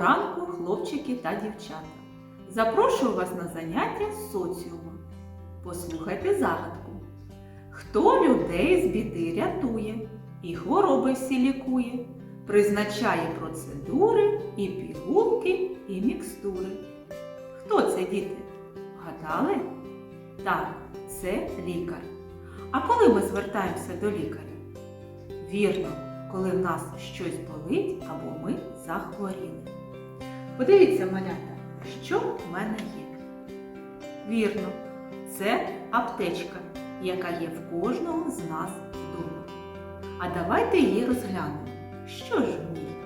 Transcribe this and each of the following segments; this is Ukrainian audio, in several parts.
ранку, хлопчики та дівчата. Запрошую вас на заняття з соціуму. Послухайте загадку. Хто людей з біди рятує і хвороби всі лікує, призначає процедури і пігулки, і мікстури. Хто це, діти? Вгадали? Так, це лікар. А коли ми звертаємося до лікаря? Вірно, коли в нас щось болить або ми захворіли. Подивіться, малята, що в мене є. Вірно, це аптечка, яка є в кожного з нас вдома. А давайте її розглянемо. Що ж в ній?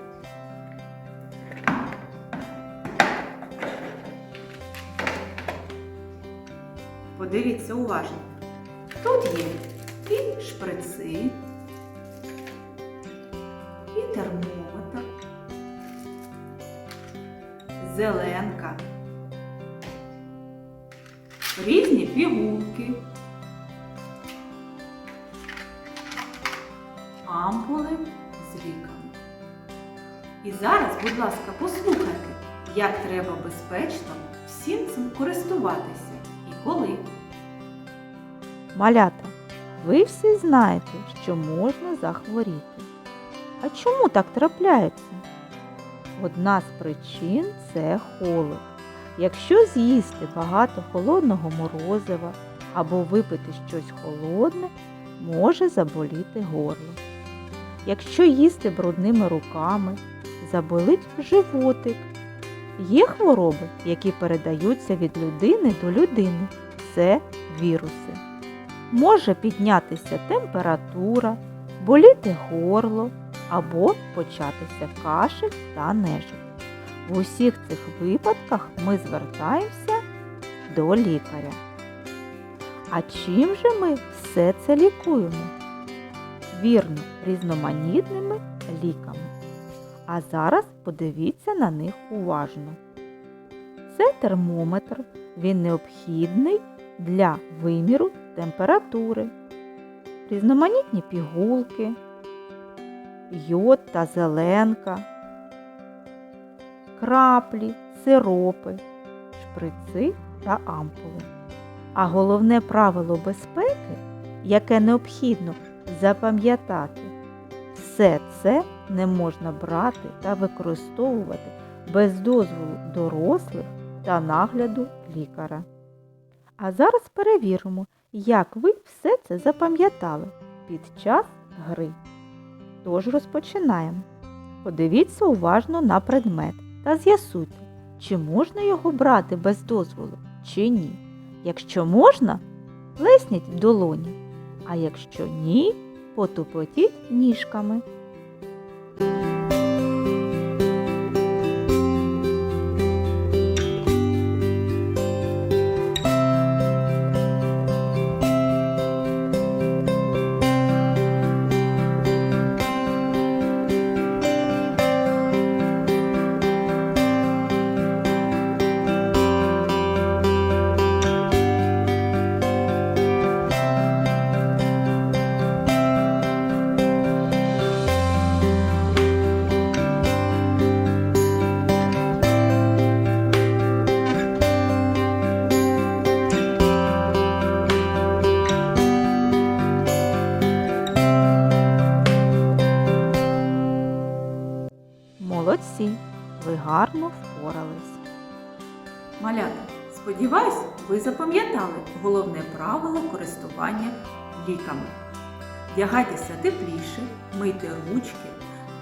Подивіться уважно. Тут є зеленка, різні пігулки, ампули з ліками. І зараз, будь ласка, послухайте, як треба безпечно всім цим користуватися і коли. Малята, ви всі знаєте, що можна захворіти. А чому так трапляється? Одна з причин це холод. Якщо з'їсти багато холодного морозива або випити щось холодне, може заболіти горло. Якщо їсти брудними руками, заболить животик. Є хвороби, які передаються від людини до людини. Це віруси. Може піднятися температура, боліти горло або початися кашель та нежить. В усіх цих випадках ми звертаємося до лікаря. А чим же ми все це лікуємо? Вірно, різноманітними ліками. А зараз подивіться на них уважно. Це термометр, він необхідний для виміру температури, різноманітні пігулки, йод та зеленка, краплі, сиропи, шприци та ампули. А головне правило безпеки, яке необхідно запам'ятати, все це не можна брати та використовувати без дозволу дорослих та нагляду лікаря. А зараз перевіримо, як ви все це запам'ятали під час гри. Тож розпочинаємо. Подивіться уважно на предмет та з'ясуйте, чи можна його брати без дозволу, чи ні. Якщо можна, плесніть в долоні, а якщо ні, потупотіть ніжками. Молодці, ви гарно впорались. Малята, сподіваюсь, ви запам'ятали головне правило користування ліками. Вдягайтеся тепліше, мийте ручки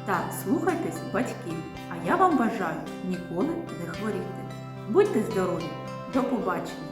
та слухайтесь батьків. А я вам бажаю ніколи не хворіти. Будьте здорові! До побачення!